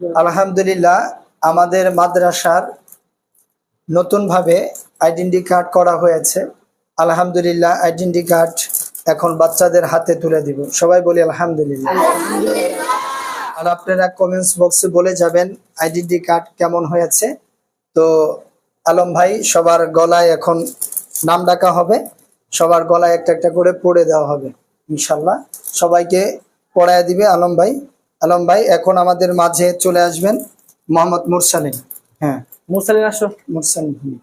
আলহামদুলিল্লাহ আমাদের মাদ্রাসার নতুনভাবে আইডেন্টি কার্ড করা হয়েছে। আলহামদুলিল্লাহ আইডেন্টি কার্ড এখন বাচ্চাদের হাতে তুলে দিব। সবাই বলি আলহামদুলিল্লাহ। আর আপনারা কমেন্টস বক্সে বলে যাবেন আইডেন্টি কার্ড কেমন হয়েছে। তো আলম ভাই সবার গলায় এখন নাম ডাকা হবে। সবার গলায় একটা একটা করে পড়ে দেওয়া হবে ইনশাল্লাহ। সবাইকে পড়ায় দিবে আলম ভাই। আলম ভাই এখন আমাদের মাঝে চলে আসবেন মোহাম্মদ মুরসালিম হ্যাঁ। মুসালিন আসো। মুরসালিম হুম।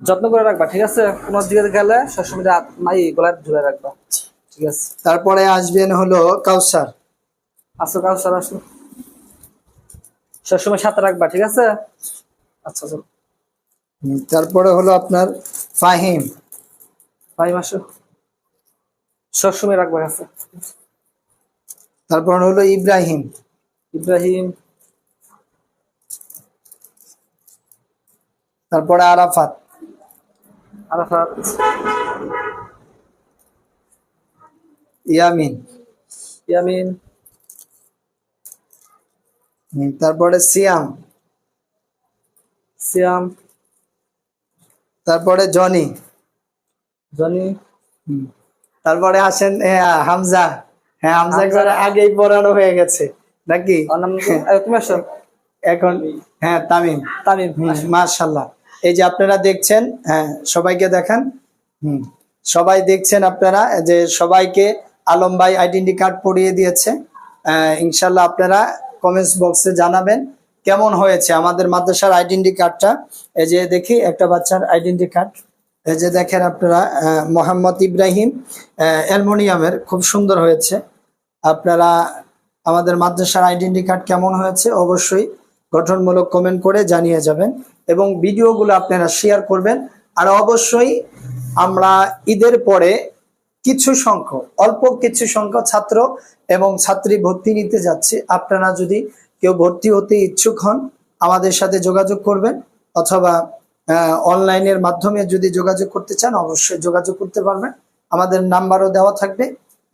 যত্ন করে রাখবা ঠিক আছে? কোনো দিকে গেলে সবসময় মাই গলায় ঝুলে রাখবা। ঠিক আছে। তারপরে আসবেন হলো কাউসার। আসো কাজ স্যার আসো। সবসময় সাথে রাখবা ঠিক আছে? আচ্ছা চলো। তারপরে হলো আপনার ফাহিম। ফাহিম আসো। সবসময় রাখবা কাছে তারপর হলো ইব্রাহিম। ইব্রাহিম তারপরে আরাফাত। আরাফাত। ইয়ামিন। ইয়ামিন। তারপরে সিয়াম। সিয়াম। তারপরে জনি। জনি। হুম, তারপরে আসেন হামজা। হ্যাঁ হামজা। করে আগেই পড়ানো হয়ে গেছে। নাকি? তুমি আসো। এখন হ্যাঁ তামিম। তামিম মার্শাল্লাহ এই যে আপনারা দেখছেন হ্যাঁ সবাইকে দেখান। হুম সবাই দেখছেন আপনারা যে সবাইকে আলম ভাই আইডেন্টি কার্ড পড়িয়ে দিয়েছে। ইনশাল্লাহ আপনারা কমেন্টস বক্সে জানাবেন কেমন হয়েছে আমাদের মাদ্রাসার আইডেন্টি কার্ডটা এই যে দেখি একটা বাচ্চার আইডেন্টি কার্ড এই যে দেখেন আপনারা মোহাম্মদ ইব্রাহিম অ্যালমোনিয়ামের খুব সুন্দর হয়েছে। আপনারা আমাদের মাদ্রাসার আইডেন্টি কার্ড কেমন হয়েছে অবশ্যই গঠনমূলক কমেন্ট করে জানিয়ে যাবেন এবং ভিডিওগুলো আপনারা শেয়ার করবেন। আর অবশ্যই আমরা ঈদের পরে কিছু সংখ্যক, অল্প কিছু সংখ্যক ছাত্র এবং ছাত্রী ভর্তি নিতে যাচ্ছে। আপনারা যদি কেউ ভর্তি হতে ইচ্ছুক হন, আমাদের সাথে যোগাযোগ করবেন অথবা অনলাইনের মাধ্যমে যদি যোগাযোগ করতে চান, অবশ্যই যোগাযোগ করতে পারবেন। আমাদের নাম্বারও দেওয়া থাকবে।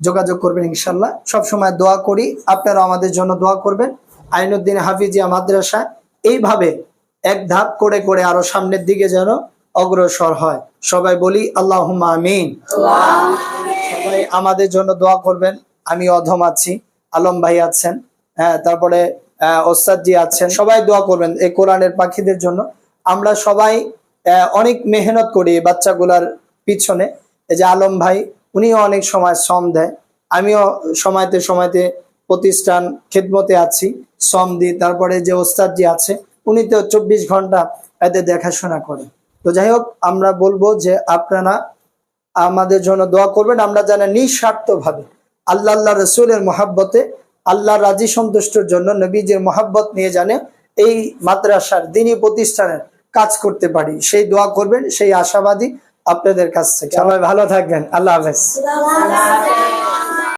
যোগাযোগ করবেন ইনশাল্লাহ সবসময় দোয়া করি আপনারা আমাদের জন্য দোয়া করবেন। আইনুদ্দিন হাফিজিয়া মাদ্রাসা এইভাবে এক ধাপ করে করে আরও সামনের দিকে যেন অগ্রসর হয়। সবাই বলি আল্লাহ আমিন। সবাই আমাদের জন্য দোয়া করবেন। আমি অধম আছি আলম ভাই আছেন হ্যাঁ তারপরে আহ, ওস্তাদ জি আছেন। সবাই দোয়া করবেন এই কোরআনের পাখিদের জন্য। আমরা সবাই অনেক মেহনত করি বাচ্চাগুলার পিছনে। এই যে আলম ভাই উনিও অনেক সময় শ্রম দেয়। আমিও সময়তে সময়তে প্রতিষ্ঠান খেদমতে আছি, শ্রম দিই, তারপরে যে ওস্তাদ জি আছে, উনি তো চব্বিশ ঘণ্টা এতে দেখাশোনা করে। তো যাই হোক, আমরা বলব যে আপনারা আমাদের জন্য দোয়া করবেন, আমরা যেন নিঃস্বার্থ ভাবে আল্লাহ আল্লাহ রসুলের মহাব্বতে, আল্লাহ রাজি সন্তুষ্টর জন্য নবীজির মহাব্বত নিয়ে জানে এই মাদ্রাসার দিনী প্রতিষ্ঠানের কাজ করতে পারি। সেই দোয়া করবেন, সেই আশাবাদী আপনাদের কাছ থেকে। সবাই ভালো থাকবেন। আল্লাহ হাফেজ।